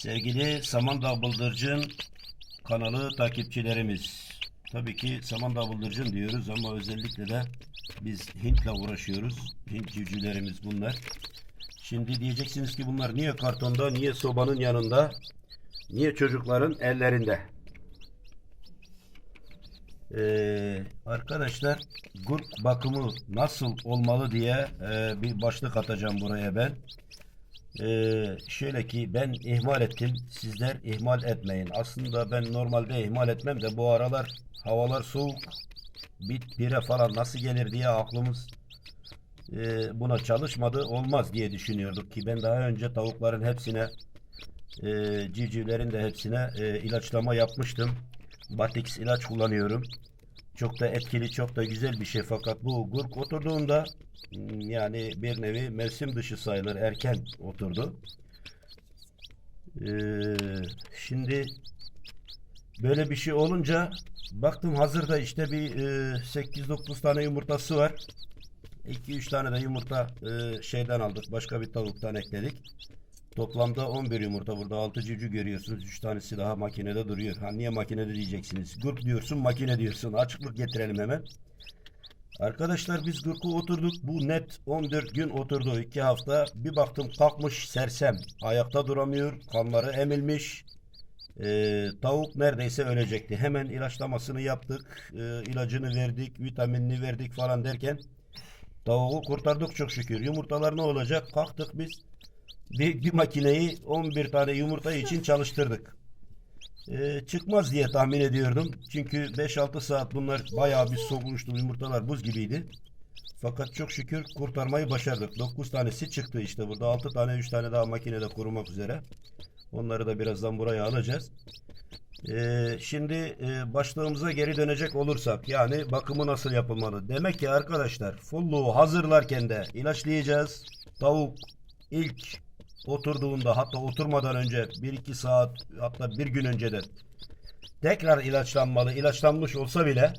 Sevgili Samandağ Bıldırcın kanalı takipçilerimiz. Tabii ki Samandağ Bıldırcın diyoruz ama özellikle de biz Hint'le uğraşıyoruz. Hint civcivlerimiz bunlar. Şimdi diyeceksiniz ki bunlar niye kartonda, niye sobanın yanında, niye çocukların ellerinde? Ee, arkadaşlar gurk bakımı nasıl olmalı diye e, bir başlık atacağım buraya ben. Ee, şöyle ki ben ihmal ettim. Sizler ihmal etmeyin. Aslında ben normalde ihmal etmem de bu aralar havalar soğuk. Bit pire falan nasıl gelir diye aklımız e, buna çalışmadı. Olmaz diye düşünüyorduk ki ben daha önce tavukların hepsine e, civcivlerin de hepsine e, ilaçlama yapmıştım. Batix ilaç kullanıyorum. Çok da etkili, çok da güzel bir şey fakat bu gurk oturduğunda mm, yani bir nevi mevsim dışı sayılır. Erken oturdu. Ee, şimdi böyle bir şey olunca baktım hazırda işte bir e, 8-9 tane yumurtası var. 2-3 tane de yumurta e, şeyden aldık. Başka bir tavuktan ekledik. Toplamda 11 yumurta burada 6 civciv görüyorsunuz. 3 tanesi daha makinede duruyor. Ha niye makinede diyeceksiniz. Gurk diyorsun makine diyorsun. Açıklık getirelim hemen. Arkadaşlar biz gurku oturduk. Bu net 14 gün oturdu. 2 hafta. Bir baktım kalkmış sersem. Ayakta duramıyor. Kanları emilmiş. Ee, tavuk neredeyse ölecekti. Hemen ilaçlamasını yaptık. Ee, ilacını verdik. Vitaminini verdik falan derken tavuğu kurtardık çok şükür. Yumurtalar ne olacak? Kalktık biz bir, bir makineyi 11 tane yumurta için çalıştırdık. Ee, çıkmaz diye tahmin ediyordum. Çünkü 5-6 saat bunlar bayağı bir soğumuştu. Yumurtalar buz gibiydi. Fakat çok şükür kurtarmayı başardık. 9 tanesi çıktı işte burada. 6 tane 3 tane daha makinede kurumak üzere. Onları da birazdan buraya alacağız. Ee, şimdi e, başlığımıza geri dönecek olursak yani bakımı nasıl yapılmalı? Demek ki arkadaşlar fulluğu hazırlarken de ilaçlayacağız. Tavuk ilk oturduğunda hatta oturmadan önce 1-2 saat hatta bir gün önceden tekrar ilaçlanmalı. İlaçlanmış olsa bile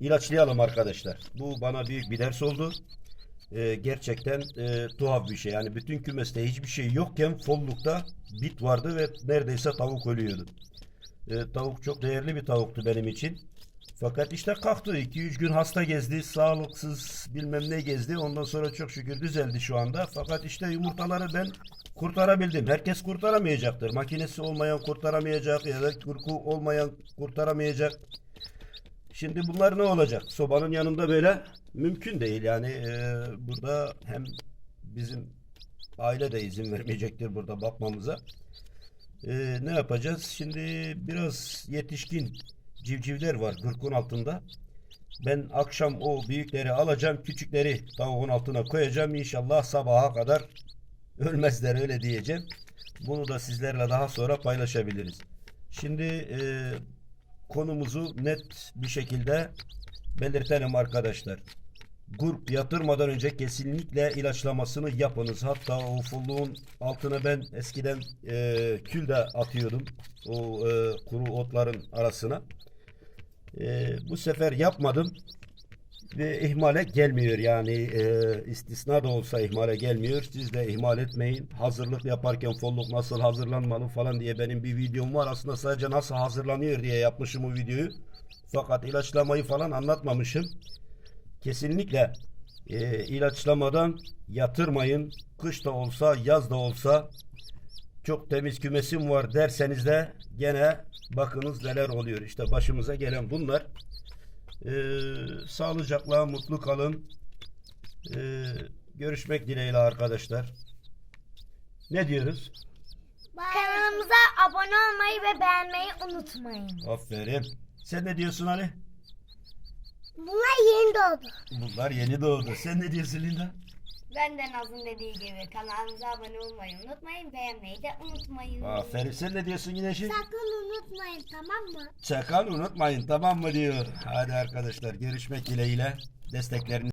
ilaçlayalım arkadaşlar. Bu bana büyük bir ders oldu. Ee, gerçekten e, tuhaf bir şey. Yani bütün kümeste hiçbir şey yokken follukta bit vardı ve neredeyse tavuk ölüyordu. Ee, tavuk çok değerli bir tavuktu benim için. Fakat işte kalktı. 2-3 gün hasta gezdi. Sağlıksız bilmem ne gezdi. Ondan sonra çok şükür düzeldi şu anda. Fakat işte yumurtaları ben kurtarabildim. Herkes kurtaramayacaktır. Makinesi olmayan kurtaramayacak ya da kurku olmayan kurtaramayacak. Şimdi bunlar ne olacak? Sobanın yanında böyle mümkün değil. Yani e, burada hem bizim aile de izin vermeyecektir burada bakmamıza. E, ne yapacağız? Şimdi biraz yetişkin civcivler var gırkın altında. Ben akşam o büyükleri alacağım, küçükleri tavuğun altına koyacağım. İnşallah sabaha kadar ölmezler öyle diyeceğim. Bunu da sizlerle daha sonra paylaşabiliriz. Şimdi e, konumuzu net bir şekilde belirtelim arkadaşlar. Gurp yatırmadan önce kesinlikle ilaçlamasını yapınız. Hatta o fulluğun altına ben eskiden e, kül de atıyordum. O e, kuru otların arasına. E, bu sefer yapmadım ve ihmale gelmiyor yani e, istisna da olsa ihmale gelmiyor. Siz de ihmal etmeyin. Hazırlık yaparken folluk nasıl hazırlanmalı falan diye benim bir videom var. Aslında sadece nasıl hazırlanıyor diye yapmışım bu videoyu. Fakat ilaçlamayı falan anlatmamışım. Kesinlikle e, ilaçlamadan yatırmayın. Kış da olsa yaz da olsa çok temiz kümesim var derseniz de gene bakınız neler oluyor. İşte başımıza gelen bunlar. Ee, sağlıcakla mutlu kalın. Ee, görüşmek dileğiyle arkadaşlar. Ne diyoruz? Kanalımıza abone olmayı ve beğenmeyi unutmayın. Aferin. Sen ne diyorsun Ali? Bunlar yeni doğdu. Bunlar yeni doğdu. Sen ne diyorsun Linda? Ben de Naz'ın dediği gibi kanalımıza abone olmayı unutmayın. Beğenmeyi de unutmayın. Aferin. Sen ne diyorsun Güneş'im? Sakın unutmayın tamam mı? Çakal unutmayın tamam mı diyor. Hadi arkadaşlar görüşmek dileğiyle. Destekleriniz